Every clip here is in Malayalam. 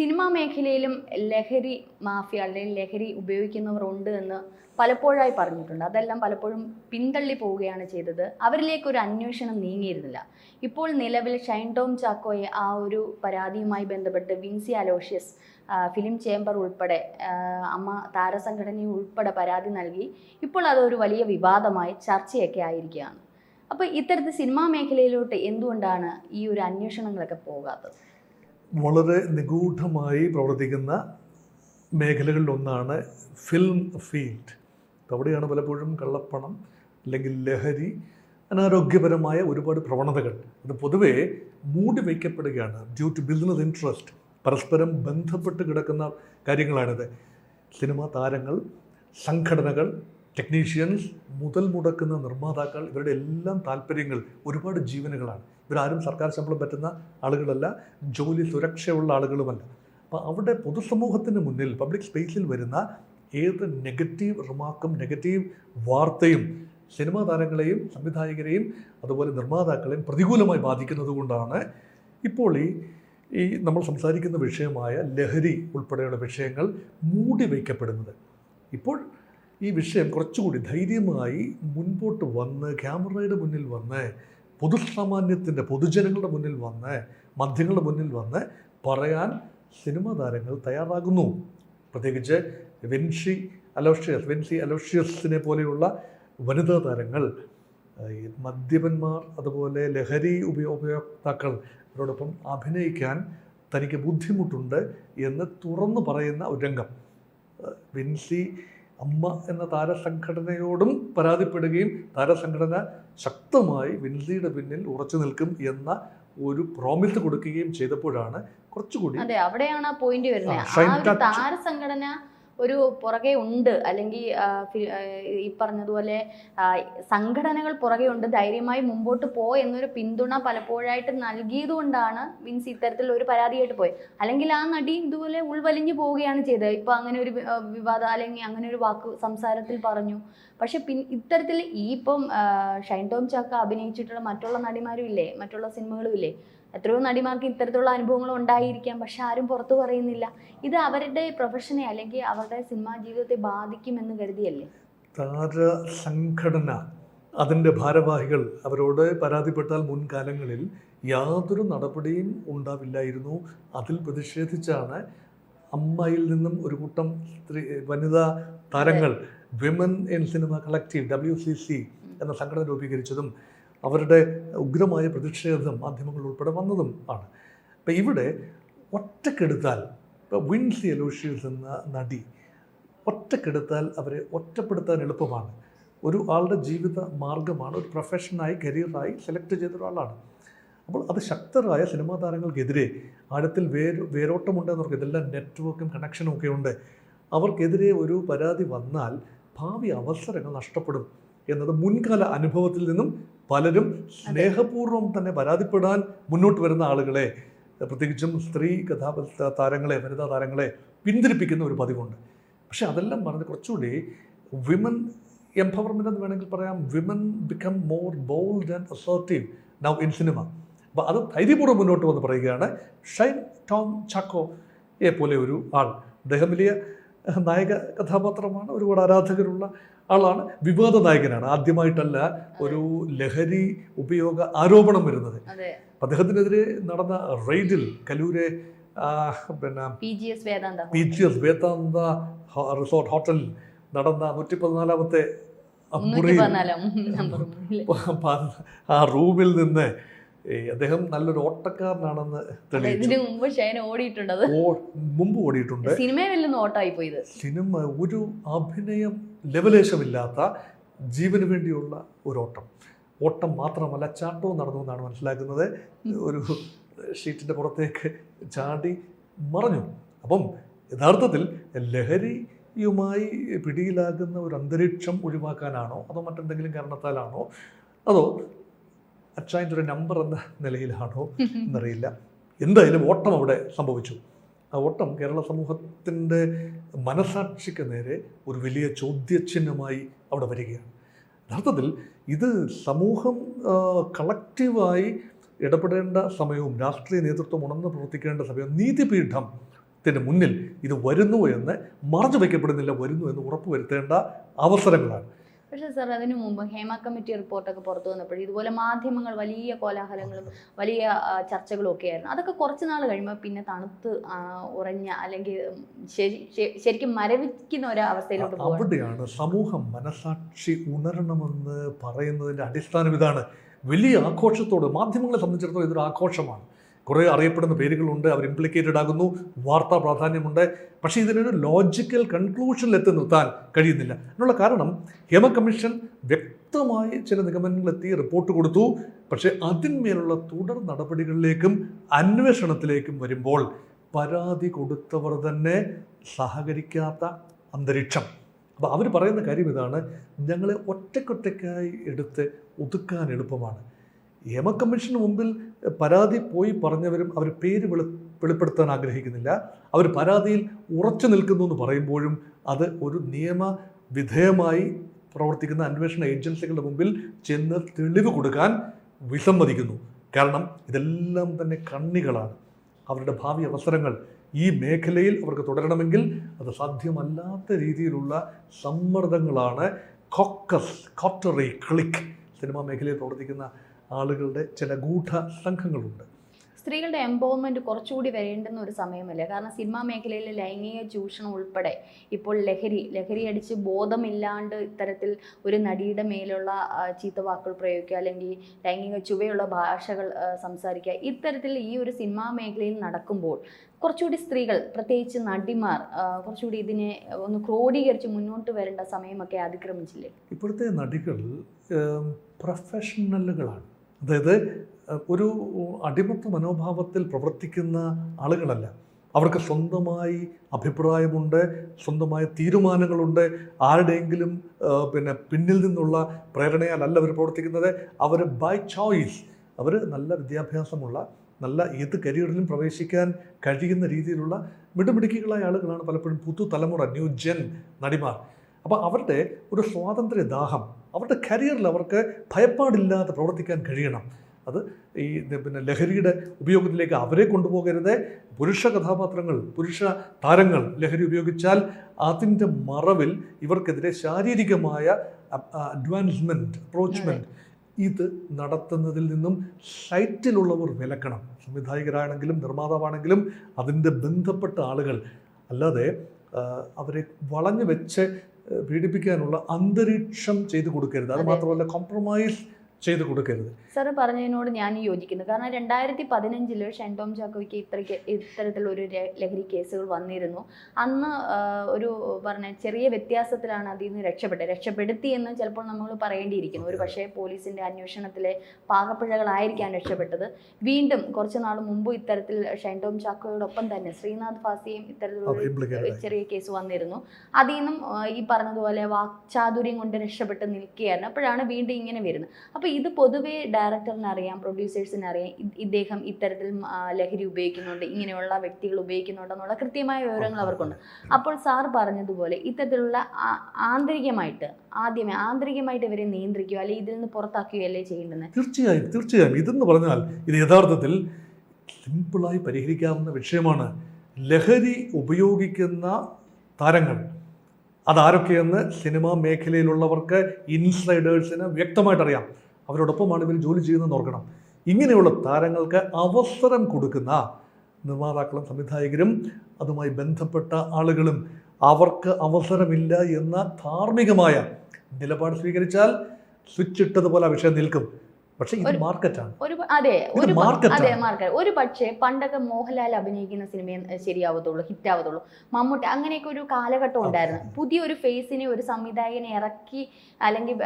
സിനിമാ മേഖലയിലും ലഹരി മാഫിയ അല്ലെങ്കിൽ ലഹരി ഉപയോഗിക്കുന്നവർ ഉണ്ട് എന്ന് പലപ്പോഴായി പറഞ്ഞിട്ടുണ്ട്. അതെല്ലാം പലപ്പോഴും പിന്തള്ളി പോവുകയാണ് ചെയ്തത്. അവരിലേക്ക് ഒരു അന്വേഷണം നീങ്ങിയിരുന്നില്ല. ഇപ്പോൾ നിലവിൽ ഷൈൻ ടോം ചാക്കോയെ ആ ഒരു പരാതിയുമായി ബന്ധപ്പെട്ട് വിൻസി അലോഷ്യസ് ഫിലിം ചേംബർ ഉൾപ്പെടെ അമ്മ താരസംഘടനയും ഉൾപ്പെടെ പരാതി നൽകി. ഇപ്പോൾ അതൊരു വലിയ വിവാദമായി ചർച്ചയൊക്കെ ആയിരിക്കുകയാണ്. അപ്പോൾ ഇത്തരത്തിൽ സിനിമാ മേഖലയിലോട്ട് എന്തുകൊണ്ടാണ് ഈ ഒരു അന്വേഷണങ്ങളൊക്കെ പോകാത്തത്? വളരെ നിഗൂഢമായി പ്രവർത്തിക്കുന്ന മേഖലകളിലൊന്നാണ് ഫിലിം ഫീൽഡ്. അവിടെയാണ് പലപ്പോഴും കള്ളപ്പണം അല്ലെങ്കിൽ ലഹരി അനാരോഗ്യപരമായ ഒരുപാട് പ്രവണതകൾ. അത് പൊതുവേ മൂടി വയ്ക്കപ്പെടുകയാണ്. ഡ്യൂ ടു ബിസിനസ് ഇൻട്രസ്റ്റ് പരസ്പരം ബന്ധപ്പെട്ട് കിടക്കുന്ന കാര്യങ്ങളാണിത്. സിനിമാ താരങ്ങൾ സംഘടനകൾ ടെക്നീഷ്യൻസ് മുതൽ മുടക്കുന്ന നിർമ്മാതാക്കൾ ഇവരുടെ എല്ലാം താല്പര്യങ്ങൾ ഒരുപാട് ജീവനുകളാണ്. ഇവരാരും സർക്കാർ ശമ്പളം പറ്റുന്ന ആളുകളല്ല ജോലി സുരക്ഷയുള്ള ആളുകളുമല്ല. അപ്പോൾ അവിടെ പൊതുസമൂഹത്തിന് മുന്നിൽ പബ്ലിക് സ്പേസിൽ വരുന്ന ഏത് നെഗറ്റീവ് റിമാർക്കും നെഗറ്റീവ് വാർത്തയും സിനിമാ താരങ്ങളെയും സംവിധായകരെയും അതുപോലെ നിർമ്മാതാക്കളെയും പ്രതികൂലമായി ബാധിക്കുന്നത് കൊണ്ടാണ് ഇപ്പോൾ ഈ ഈ നമ്മൾ സംസാരിക്കുന്ന വിഷയമായ ലഹരി ഉൾപ്പെടെയുള്ള വിഷയങ്ങൾ മൂടി വയ്ക്കപ്പെടുന്നത്. ഇപ്പോൾ ഈ വിഷയം കുറച്ചുകൂടി ധൈര്യമായി മുൻപോട്ട് വന്ന് ക്യാമറയുടെ മുന്നിൽ വന്ന് പൊതുസാമാന്യത്തിന്റെ പൊതുജനങ്ങളുടെ മുന്നിൽ വന്ന് മാധ്യമങ്ങളുടെ മുന്നിൽ വന്ന് പറയാൻ സിനിമാ താരങ്ങൾ തയ്യാറാകുന്നു. പ്രത്യേകിച്ച് വെൻഷി അലോഷ്യസ് വെൻസി അലോഷ്യസിനെ പോലെയുള്ള വനിതാ താരങ്ങൾ മദ്യപന്മാർ അതുപോലെ ലഹരി ഉപയോ ഉപയോക്താക്കൾ അവരോടൊപ്പം അഭിനയിക്കാൻ തനിക്ക് ബുദ്ധിമുട്ടുണ്ട് എന്ന് തുറന്നു പറയുന്ന ഒരു രംഗം. വിൻസി അമ്മ എന്ന താരസംഘടനയോടും പരാതിപ്പെടുകയും താരസംഘടന ശക്തമായി വിൻസിയുടെ പിന്നിൽ ഉറച്ചു നിൽക്കും എന്ന ഒരു പ്രോമിസ് കൊടുക്കുകയും ചെയ്തപ്പോഴാണ് കുറച്ചുകൂടി അതെ അവിടെയാണ് ആ പോയിന്റ് വരുന്നത്. താരസംഘടന ഒരു പുറകെ ഉണ്ട്. അല്ലെങ്കിൽ ഈ പറഞ്ഞതുപോലെ സംഘടനകൾ പുറകെ ഉണ്ട്. ധൈര്യമായി മുമ്പോട്ട് പോ എന്നൊരു പിന്തുണ പലപ്പോഴായിട്ട് നൽകിയത് കൊണ്ടാണ് വിൻസ് ഇത്തരത്തിൽ ഒരു പരാതിയായിട്ട് പോയത്. അല്ലെങ്കിൽ ആ നടി ഇതുപോലെ ഉൾവലിഞ്ഞു പോവുകയാണ് ചെയ്തത്. ഇപ്പൊ അങ്ങനെ ഒരു വിവാദം അല്ലെങ്കിൽ അങ്ങനെ ഒരു വാക്ക് സംസാരത്തിൽ പറഞ്ഞു. പക്ഷെ പിൻ ഇത്തരത്തിൽ ഈ ഇപ്പം ഷൈൻ ടോം ചാക്ക അഭിനയിച്ചിട്ടുള്ള മറ്റുള്ള നടിമാരും ഇല്ലേ? മറ്റുള്ള സിനിമകളും ഇല്ലേ? എത്രയോ നടിമാർക്ക് ഇത്തരത്തിലുള്ള അനുഭവങ്ങൾ ഉണ്ടായിരിക്കാം പക്ഷെ ആരും പുറത്തു പറയുന്നില്ല. ഇത് അവരുടെ പ്രൊഫഷനെ അല്ലെങ്കിൽ അവരുടെ സിനിമാ ജീവിതത്തെ ബാധിക്കുമെന്ന് കരുതിയല്ലേ? താര സംഘടന അതിന്റെ ഭാരവാഹികൾ അവരോട് പരാതിപ്പെട്ടാൽ മുൻകാലങ്ങളിൽ യാതൊരു നടപടിയും ഉണ്ടാവില്ലായിരുന്നു. അതിൽ പ്രതിഷേധിച്ചാണ് അമ്മയിൽ നിന്നും ഒരു കൂട്ടം സ്ത്രീ വനിതാ താരങ്ങൾ women in cinema collective W C C എന്ന സംഘടന രൂപീകരിച്ചതും അവരുടെ ഉഗ്രമായ പ്രതിഷേധം മാധ്യമങ്ങൾ ഉൾപ്പെടെ വന്നതും ആണ്. അപ്പം ഇവിടെ ഒറ്റക്കെടുത്താൽ ഇപ്പോൾ വിൻസി എലോഷ്യസ് എന്ന നടി ഒറ്റക്കെടുത്താൽ അവരെ ഒറ്റപ്പെടുത്താൻ എളുപ്പമാണ്. ഒരു ആളുടെ ജീവിത മാർഗമാണ് ഒരു പ്രൊഫഷനായി കരിയറായി സെലക്ട് ചെയ്ത ഒരാളാണ്. അപ്പോൾ അത് ശക്തരായ സിനിമാ താരങ്ങൾക്കെതിരെ ആഴത്തിൽ വേര് വേരോട്ടമുണ്ടെന്നവർക്ക് ഇതെല്ലാം നെറ്റ്വർക്കും കണക്ഷനും ഒക്കെ ഉണ്ട്. അവർക്കെതിരെ ഒരു പരാതി വന്നാൽ ഭാവി അവസരങ്ങൾ നഷ്ടപ്പെടും എന്നത് മുൻകാല അനുഭവത്തിൽ നിന്നും പലരും സ്നേഹപൂർവം തന്നെ പരാതിപ്പെടാൻ മുന്നോട്ട് വരുന്ന ആളുകളെ പ്രത്യേകിച്ചും സ്ത്രീ കഥാപാത്ര താരങ്ങളെ വനിതാ താരങ്ങളെ പിന്തിരിപ്പിക്കുന്ന ഒരു പതിവുണ്ട്. പക്ഷെ അതെല്ലാം പറഞ്ഞ് കുറച്ചുകൂടി വിമൻ എംപവർമെന്റ് എന്ന് വേണമെങ്കിൽ പറയാം. Women become more bold and assertive now in cinema അപ്പോൾ അത് ധൈര്യപൂർവം മുന്നോട്ട് വന്ന് പറയുകയാണ് ഷൈൻ ടോം ചാക്കോ ചാക്കോയെ പോലെ ഒരു ആൾ. അദ്ദേഹം വലിയ നായക കഥാപാത്രമാണ്. ഒരുപാട് ആരാധകരുള്ള ആളാണ്. വിവാദ നായകനാണ്. ആദ്യമായിട്ടല്ല ഒരു ലഹരി ഉപയോഗ ആരോപണം വരുന്നത്. അദ്ദേഹത്തിനെതിരെ നടന്ന റെയ്ഡിൽ കലൂരെ പിന്നെ P G S Vedanta resort ഹോട്ടലിൽ നടന്ന നൂറ്റി പതിനാലാമത്തെ ആ റൂമിൽ നിന്ന് അദ്ദേഹം നല്ലൊരു ഓട്ടക്കാരനാണെന്ന് ഇതിനു മുമ്പ് ഷൈൻ ഓടിയിട്ടുണ്ട് മുമ്പ് ഓടിയിട്ടുണ്ട്. ഓട്ടമായി പോയത് സിനിമ ഒരു അഭിനയം ലെവലേശമില്ലാത്ത ജീവന് വേണ്ടിയുള്ള ഒരു ഓട്ടം ഓട്ടം മാത്രമല്ല ചാട്ടവും നടന്നു എന്നാണ് മനസ്സിലാക്കുന്നത്. ഒരു ഷീറ്റിന്റെ പുറത്തേക്ക് ചാടി മറഞ്ഞു. അപ്പം യഥാർത്ഥത്തിൽ ലഹരിയുമായി പിടിയിലാകുന്ന ഒരു അന്തരീക്ഷം ഒഴിവാക്കാനാണോ അതോ മറ്റെന്തെങ്കിലും കാരണത്താലാണോ? അതോ അച്ചായന്റെ ഒരു നമ്പർ എന്ന നിലയിലാണോ എന്നറിയില്ല. എന്തായാലും ഓട്ടം അവിടെ സംഭവിച്ചു. ആ ഓട്ടം കേരള സമൂഹത്തിന്റെ മനസാക്ഷിക്ക് നേരെ ഒരു വലിയ ചോദ്യചിഹ്നമായി അവിടെ വരികയാണ്. യഥാർത്ഥത്തിൽ ഇത് സമൂഹം കളക്റ്റീവായി ഇടപെടേണ്ട സമയവും രാഷ്ട്രീയ നേതൃത്വം ഉണർന്ന് പ്രവർത്തിക്കേണ്ട സമയവും നീതിപീഠം ത്തിന് മുന്നിൽ ഇത് വരുന്നു എന്ന് മറച്ചു വയ്ക്കപ്പെടുന്നില്ല വരുന്നു എന്ന് ഉറപ്പുവരുത്തേണ്ട അവസരങ്ങളാണ്. പക്ഷേ സാർ അതിനു മുമ്പ് ഹേമ കമ്മിറ്റി റിപ്പോർട്ടൊക്കെ പുറത്തു വന്നപ്പോൾ ഇതുപോലെ മാധ്യമങ്ങൾ വലിയ കോലാഹലങ്ങളും വലിയ ചർച്ചകളും ഒക്കെ ആയിരുന്നു. അതൊക്കെ കുറച്ച് നാൾ കഴിയുമ്പോൾ പിന്നെ തണുത്ത് ഉറഞ്ഞ അല്ലെങ്കിൽ ശരിക്കും മരവിക്കുന്ന ഒരു അവസ്ഥയിലോട്ട് അവിടെയാണ് സമൂഹം മനസാക്ഷി ഉണരണമെന്ന് പറയുന്നതിന്റെ അടിസ്ഥാനം ഇതാണ്. വലിയ ആഘോഷത്തോട് മാധ്യമങ്ങളെ സംബന്ധിച്ചിടത്തോളം ഇതൊരു ആഘോഷമാണ്. കുറേ അറിയപ്പെടുന്ന പേരുകളുണ്ട് അവർ ഇംപ്ലിക്കേറ്റഡ് ആകുന്നു വാർത്താ പ്രാധാന്യമുണ്ട്. പക്ഷേ ഇതിനൊരു ലോജിക്കൽ കൺക്ലൂഷനിൽ എത്തി നിർത്താൻ കഴിയുന്നില്ല. എന്നുള്ള കാരണം ഹേമ കമ്മീഷൻ വ്യക്തമായി ചില നിഗമനങ്ങളെത്തി റിപ്പോർട്ട് കൊടുത്തു. പക്ഷേ അതിന്മേലുള്ള തുടർ നടപടികളിലേക്കും അന്വേഷണത്തിലേക്കും വരുമ്പോൾ പരാതി കൊടുത്തവർ തന്നെ സഹകരിക്കാത്ത അന്തരീക്ഷം. അപ്പോൾ അവർ പറയുന്ന കാര്യം ഇതാണ് ഞങ്ങളെ ഒറ്റക്കൊറ്റയ്ക്കായി എടുത്ത് ഒതുക്കാൻ എളുപ്പമാണ്. യമ കമ്മീഷന് മുമ്പിൽ പരാതി പോയി പറഞ്ഞവരും അവർ പേര് വെളി വെളിപ്പെടുത്താൻ ആഗ്രഹിക്കുന്നില്ല. അവർ പരാതിയിൽ ഉറച്ചു നിൽക്കുന്നു എന്ന് പറയുമ്പോഴും അത് ഒരു നിയമ വിധേയമായി പ്രവർത്തിക്കുന്ന അന്വേഷണ ഏജൻസികളുടെ മുമ്പിൽ ചെന്ന് തെളിവ് കൊടുക്കാൻ വിസമ്മതിക്കുന്നു. കാരണം ഇതെല്ലാം തന്നെ കണ്ണികളാണ്. അവരുടെ ഭാവി അവസരങ്ങൾ ഈ മേഖലയിൽ അവർക്ക് തുടരണമെങ്കിൽ അത് സാധ്യമല്ലാത്ത രീതിയിലുള്ള സമ്മർദ്ദങ്ങളാണ്. കൊക്കസ് കോട്ടറി ക്ലിക്ക് സിനിമാ മേഖലയിൽ പ്രവർത്തിക്കുന്ന ആളുകളുടെ ചില ഗൂഢ സംഘങ്ങളുണ്ട് സ്ത്രീകളുടെ എംപവർമെന്റ് കുറച്ചുകൂടി വരേണ്ടുന്ന ഒരു സമയമല്ലേ? കാരണം സിനിമാ മേഖലയിൽ ലൈംഗിക ചൂഷണം ഉൾപ്പെടെ ഇപ്പോൾ ലഹരി ലഹരി അടിച്ച് ബോധമില്ലാണ്ട് ഇത്തരത്തിൽ ഒരു നടിയുടെ മേലുള്ള ചീത്ത വാക്കുകൾ പ്രയോഗിക്കുക അല്ലെങ്കിൽ ലൈംഗിക ചുവയുള്ള ഭാഷകൾ സംസാരിക്കുക. ഇത്തരത്തിൽ ഈ ഒരു സിനിമാ മേഖലയിൽ നടക്കുമ്പോൾ കുറച്ചുകൂടി സ്ത്രീകൾ പ്രത്യേകിച്ച് നടിമാർ കുറച്ചുകൂടി ഇതിനെ ഒന്ന് ക്രോഡീകരിച്ച് മുന്നോട്ട് വരേണ്ട സമയമൊക്കെ അതിക്രമിച്ചില്ലേ? ഇപ്പോഴത്തെ നടികൾ പ്രൊഫഷണലുകളാണ് അതായത് ഒരു അടിമപ്പ് മനോഭാവത്തിൽ പ്രവർത്തിക്കുന്ന ആളുകളല്ല. അവർക്ക് സ്വന്തമായി അഭിപ്രായമുണ്ട് സ്വന്തമായ തീരുമാനങ്ങളുണ്ട്. ആരുടെയെങ്കിലും പിന്നെ പിന്നിൽ നിന്നുള്ള പ്രേരണയാലല്ല അവർ പ്രവർത്തിക്കുന്നത്. അവർ ബൈ ചോയ്സ് അവർ നല്ല വിദ്യാഭ്യാസമുള്ള നല്ല ഏത് കരിയറിലും പ്രവേശിക്കാൻ കഴിയുന്ന രീതിയിലുള്ള മിടുമിടുക്കികളായ ആളുകളാണ് പലപ്പോഴും പുതുതലമുറ ന്യൂ ജെൻ നടിമാർ. അപ്പോൾ അവരുടെ ഒരു സ്വാതന്ത്ര്യ ദാഹം അവരുടെ കരിയറിൽ അവർക്ക് ഭയപ്പാടില്ലാതെ പ്രവർത്തിക്കാൻ കഴിയണം. അത് ഈ പിന്നെ ലഹരിയുടെ ഉപയോഗത്തിലേക്ക് അവരെ കൊണ്ടുപോകരുത്. പുരുഷ കഥാപാത്രങ്ങൾ പുരുഷ താരങ്ങൾ ലഹരി ഉപയോഗിച്ചാൽ അതിന്റെ മറവിൽ ഇവർക്കെതിരെ ശാരീരികമായ അഡ്വാൻസ്മെന്റ് അപ്രോച്ച്മെന്റ് ഇത് നടത്തുന്നതിൽ നിന്നും സൈറ്റിലുള്ളവർ വിലക്കണം. സംവിധായകരാണെങ്കിലും നിർമ്മാതാവാണെങ്കിലും അതിന്റെ ബന്ധപ്പെട്ട ആളുകൾ. അല്ലാതെ അവരെ വളഞ്ഞു വെച്ച് പീഡിപ്പിക്കാനുള്ള അന്തരീക്ഷം ചെയ്തു കൊടുക്കരുത് അത്. മാത്രമല്ല കോംപ്രമൈസ് ചെയ്തു കൊടുക്കരുത്. സാറ് പറഞ്ഞതിനോട് ഞാൻ യോജിക്കുന്നു. കാരണം രണ്ടായിരത്തി പതിനഞ്ചിൽ ഷെൻടോം ചാക്കോയ്ക്ക് ഇത്രയ്ക്ക് ഇത്തരത്തിലൊരു ലഹരി കേസുകൾ വന്നിരുന്നു. അന്ന് ഒരു പറഞ്ഞ ചെറിയ വ്യത്യാസത്തിലാണ് അതിൽ നിന്ന് രക്ഷപ്പെട്ടത്. രക്ഷപ്പെടുത്തി എന്ന് ചിലപ്പോൾ നമ്മൾ പറയേണ്ടിയിരിക്കുന്നു. ഒരു പക്ഷേ പോലീസിന്റെ അന്വേഷണത്തിലെ പാകപ്പിഴകളായിരിക്കാം രക്ഷപ്പെട്ടത്. വീണ്ടും കുറച്ച് നാൾ മുമ്പ് ഇത്തരത്തിൽ ഷെൻടോം ചാക്കോയോടൊപ്പം തന്നെ ശ്രീനാഥ് ഫാസിയും ഇത്തരത്തിലുള്ള ചെറിയ കേസ് വന്നിരുന്നു. അതിൽ നിന്നും ഈ പറഞ്ഞതുപോലെ വാക്ചാതുര്യം കൊണ്ട് രക്ഷപ്പെട്ട് നിൽക്കുകയായിരുന്നു. അപ്പോഴാണ് വീണ്ടും ഇങ്ങനെ വരുന്നത്. അപ്പോൾ ഇത് പൊതുവേ ഡയറക്ടറിന് അറിയാം പ്രൊഡ്യൂസേഴ്സിന് അറിയാം. ഇദ്ദേഹം ഇത്തരത്തിൽ ലഹരി ഉപയോഗിക്കുന്നുണ്ട് ഇങ്ങനെയുള്ള വ്യക്തികൾ ഉപയോഗിക്കുന്നുണ്ടെന്നുള്ള കൃത്യമായ വിവരങ്ങൾ അവർക്കുണ്ട്. അപ്പോൾ സാർ പറഞ്ഞതുപോലെ ഇത്തരത്തിലുള്ള ആന്തരികമായിട്ട് ആദ്യമേ ആന്തരികമായിട്ട് ഇവരെ നിയന്ത്രിക്കുകയോ അല്ലെങ്കിൽ ഇതിൽ നിന്ന് പുറത്താക്കുകയല്ലേ ചെയ്യേണ്ടത് തീർച്ചയായും തീർച്ചയായും. ഇതെന്ന് പറഞ്ഞാൽ ഇത് യഥാർത്ഥത്തിൽ സിമ്പിളായി പരിഹരിക്കാവുന്ന വിഷയമാണ്. ലഹരി ഉപയോഗിക്കുന്ന താരങ്ങൾ അതാരൊക്കെയെന്ന് സിനിമാ മേഖലയിലുള്ളവർക്ക് ഇൻസൈഡേഴ്സിന് വ്യക്തമായിട്ട് അറിയാം അവരോടൊപ്പമാണ് ഇവർ ജോലി ചെയ്യുന്നതെന്ന് ഓർക്കണം. ഇങ്ങനെയുള്ള താരങ്ങൾക്ക് അവസരം കൊടുക്കുന്ന നിർമ്മാതാക്കളും സംവിധായകരും അതുമായി ബന്ധപ്പെട്ട ആളുകളും അവർക്ക് അവസരമില്ല എന്ന ധാർമ്മികമായ നിലപാട് സ്വീകരിച്ചാൽ സ്വിച്ച് ഇട്ടതുപോലെ ആ വിഷയം നിൽക്കും. പക്ഷേ ഇത് മാർക്കറ്റാണ്. ഒരു അതെ ഒരു അതെ മാർക്കറ്റ്. ഒരു പക്ഷേ പണ്ടൊക്കെ മോഹൻലാൽ അഭിനയിക്കുന്ന സിനിമയെ ശരിയാവത്തുള്ളൂ ഹിറ്റ് ആവത്തുള്ളൂ മമ്മൂട്ടി അങ്ങനെയൊക്കെ ഒരു കാലഘട്ടം ഉണ്ടായിരുന്നു. പുതിയൊരു ഫേസിനെ ഒരു സംവിധായകനെ ഇറക്കി അല്ലെങ്കിൽ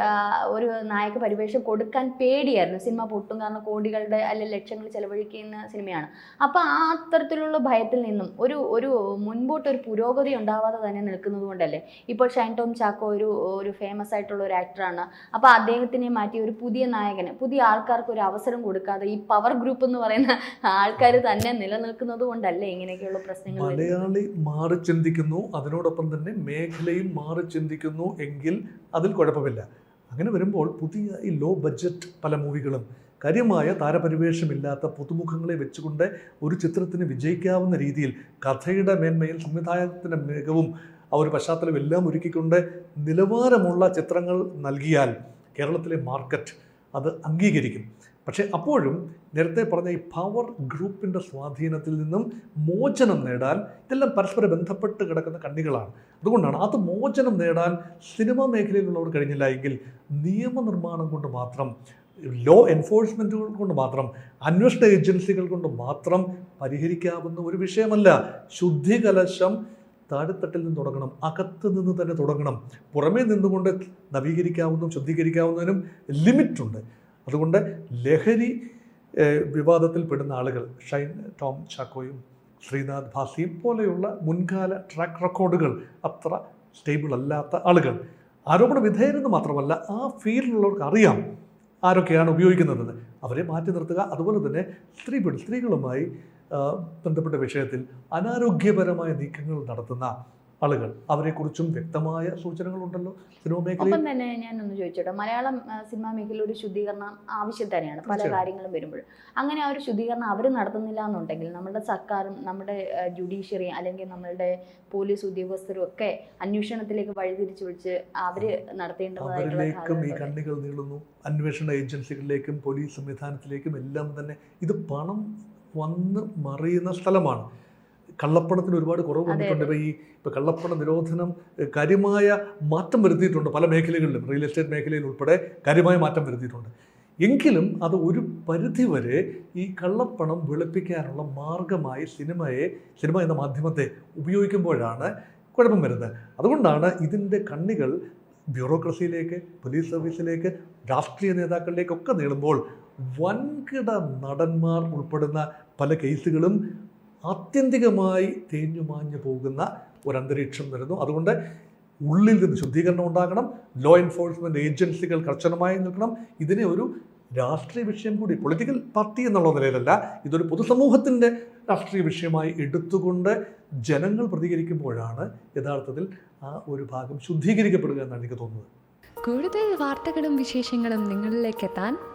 ഒരു നായക പരിവേഷം കൊടുക്കാൻ പേടിയായിരുന്നു. സിനിമ പൊട്ടും കാരണം കോടികളുടെ അല്ലെങ്കിൽ ലക്ഷങ്ങൾ ചെലവഴിക്കുന്ന സിനിമയാണ്. അപ്പോൾ ആ അത്തരത്തിലുള്ള ഭയത്തിൽ നിന്നും ഒരു ഒരു മുൻപോട്ട് ഒരു പുരോഗതി ഉണ്ടാവാതെ തന്നെ നിൽക്കുന്നത് കൊണ്ടല്ലേ? ഇപ്പോൾ ഷൈൻ ടോം ചാക്കോ ഒരു ഒരു ഫേമസ് ആയിട്ടുള്ള ഒരു ആക്ടറാണ് അപ്പോൾ അദ്ദേഹത്തിനെ മാറ്റി ഒരു പുതിയ നായകന് പുതിയ ആൾക്കാർക്ക് ഒരു അവസരം കൊടുക്കാതെ ഈ പവർ ഗ്രൂപ്പ് എന്ന് പറയുന്ന ആൾക്കാർ തന്നെ നിലനിൽക്കുന്നത് കൊണ്ടല്ലേ ഇങ്ങനെയൊക്കെയുള്ള പ്രശ്നങ്ങൾ? മലയാളി മാറി ചിന്തിക്കുന്നു അതിനോടൊപ്പം തന്നെ മേഖലയും മാറി ചിന്തിക്കുന്നു എങ്കിൽ അതിൽ കുഴപ്പമില്ല അങ്ങനെ വരുമ്പോൾ പുതിയ ഈ ലോ ബഡ്ജറ്റ് പല മൂവികളും കാര്യമായ താരപരിവേഷമില്ലാത്ത പുതുമുഖങ്ങളെ വെച്ചുകൊണ്ട് ഒരു ചിത്രത്തിന് വിജയിക്കാവുന്ന രീതിയിൽ കഥയുടെ മേന്മയിൽ സംവിധായകത്തിന്റെ മികവും ആ ഒരു പശ്ചാത്തലം എല്ലാം ഒരുക്കിക്കൊണ്ട് നിലവാരമുള്ള ചിത്രങ്ങൾ നൽകിയാൽ കേരളത്തിലെ മാർക്കറ്റ് അത് അംഗീകരിക്കും. പക്ഷേ അപ്പോഴും നേരത്തെ പറഞ്ഞ ഈ പവർ ഗ്രൂപ്പിന്റെ സ്വാധീനത്തിൽ നിന്നും മോചനം നേടാൻ ഇതെല്ലാം പരസ്പരം ബന്ധപ്പെട്ട് കിടക്കുന്ന കണ്ണികളാണ്. അതുകൊണ്ടാണ് അത് മോചനം നേടാൻ സിനിമാ മേഖലയിലുള്ളവർ കഴിഞ്ഞില്ല എങ്കിൽ നിയമനിർമ്മാണം കൊണ്ട് മാത്രം ലോ എൻഫോഴ്സ്മെന്റുകൾ കൊണ്ട് മാത്രം അന്വേഷണ ഏജൻസികൾ കൊണ്ട് മാത്രം പരിഹരിക്കാവുന്ന ഒരു വിഷയമല്ല. ശുദ്ധികലശം താഴെത്തട്ടിൽ നിന്ന് തുടങ്ങണം അകത്ത് നിന്ന് തന്നെ തുടങ്ങണം. പുറമേ നിന്നുകൊണ്ട് നവീകരിക്കാവുന്നതും ശുദ്ധീകരിക്കാവുന്നതിനും ലിമിറ്റുണ്ട്. അതുകൊണ്ട് ലഹരി വിവാദത്തിൽ പെടുന്ന ആളുകൾ ഷൈൻ ടോം ചാക്കോയും ശ്രീനാഥ് ഭാസിയും പോലെയുള്ള മുൻകാല ട്രാക്ക് റെക്കോർഡുകൾ അത്ര സ്റ്റേബിൾ അല്ലാത്ത ആളുകൾ. ആരോപണ വിധേയരെന്ന് മാത്രമല്ല ആ ഫീൽഡിലുള്ളവർക്ക് അറിയാം ആരൊക്കെയാണ് ഉപയോഗിക്കുന്നതെന്ന് അവരെ മാറ്റി നിർത്തുക അതുപോലെ തന്നെ സ്ത്രീ സ്ത്രീകളുമായി ബന്ധപ്പെട്ട വിഷയത്തിൽ അനാരോഗ്യപരമായ നീക്കങ്ങൾ നടത്തുന്ന ആളുകൾ. അവരെക്കുറിച്ചും വ്യക്തമായ സൂചനകളുണ്ടല്ലോ സിനിമ ഒപ്പം തന്നെ ഞാനൊന്ന് ചോദിച്ചോട്ടെ. മലയാളം സിനിമാ മേഖല ഒരു ശുദ്ധീകരണം ആവശ്യം തന്നെയാണ് പല കാര്യങ്ങളും വരുമ്പോൾ. അങ്ങനെ ആ ഒരു ശുദ്ധീകരണം അവർ നടത്തുന്നില്ല എന്നുണ്ടെങ്കിൽ നമ്മുടെ സർക്കാരും നമ്മുടെ ജുഡീഷ്യറി അല്ലെങ്കിൽ നമ്മളുടെ പോലീസ് ഉദ്യോഗസ്ഥരും ഒക്കെ അന്വേഷണത്തിലേക്ക് വഴിതിരിച്ചു വിളിച്ച് അവർ നടത്തേണ്ടതായിട്ടുള്ള ഈ. കണ്ണികൾ നീളുന്നു. അന്വേഷണ ഏജൻസികളിലേക്കും പോലീസ് സംവിധാനത്തിലേക്കും എല്ലാം തന്നെ ഇത് പണം വന്ന് മറിയുന്ന സ്ഥലമാണ്. കള്ളപ്പണത്തിന് ഒരുപാട് കുറവ് വന്നിട്ടുണ്ട് ഇപ്പോൾ ഈ ഇപ്പോൾ കള്ളപ്പണ നിരോധനം കാര്യമായ മാറ്റം വരുത്തിയിട്ടുണ്ട്. പല മേഖലകളിലും റിയൽ എസ്റ്റേറ്റ് മേഖലയിൽ ഉൾപ്പെടെ കാര്യമായ മാറ്റം വരുത്തിയിട്ടുണ്ട്. എങ്കിലും അത് ഒരു പരിധിവരെ ഈ കള്ളപ്പണം വെളുപ്പിക്കാനുള്ള മാർഗമായി സിനിമയെ സിനിമ എന്ന മാധ്യമത്തെ ഉപയോഗിക്കുമ്പോഴാണ് കുഴപ്പം വരുന്നത്. അതുകൊണ്ടാണ് ഇതിന്റെ കണ്ണികൾ ബ്യൂറോക്രസിയിലേക്ക് പോലീസ് സർവീസിലേക്ക് രാഷ്ട്രീയ നേതാക്കളിലേക്കൊക്കെ നീളുമ്പോൾ വൻകിട നടന്മാർ ഉൾപ്പെടുന്ന പല കേസുകളും ആത്യന്തികമായി തേഞ്ഞു മാഞ്ഞു പോകുന്ന ഒരു അന്തരീക്ഷം വരുന്നു. അതുകൊണ്ട് ഉള്ളിൽ നിന്ന് ശുദ്ധീകരണം ഉണ്ടാകണം ലോ എൻഫോഴ്സ്മെന്റ് ഏജൻസികൾ കർശനമായി നിൽക്കണം. ഇതിനെ ഒരു രാഷ്ട്രീയ വിഷയം കൂടി പൊളിറ്റിക്കൽ പാർട്ടി എന്നുള്ള നിലയിലല്ല ഇതൊരു പൊതുസമൂഹത്തിന്റെ രാഷ്ട്രീയ വിഷയമായി എടുത്തുകൊണ്ട് ജനങ്ങൾ പ്രതികരിക്കുമ്പോഴാണ് യഥാർത്ഥത്തിൽ ആ ഒരു ഭാഗം ശുദ്ധീകരിക്കപ്പെടുക എന്നാണ് എനിക്ക് തോന്നുന്നത്. കൂടുതൽ വാർത്തകളും വിശേഷങ്ങളും നിങ്ങളിലേക്ക് എത്താൻ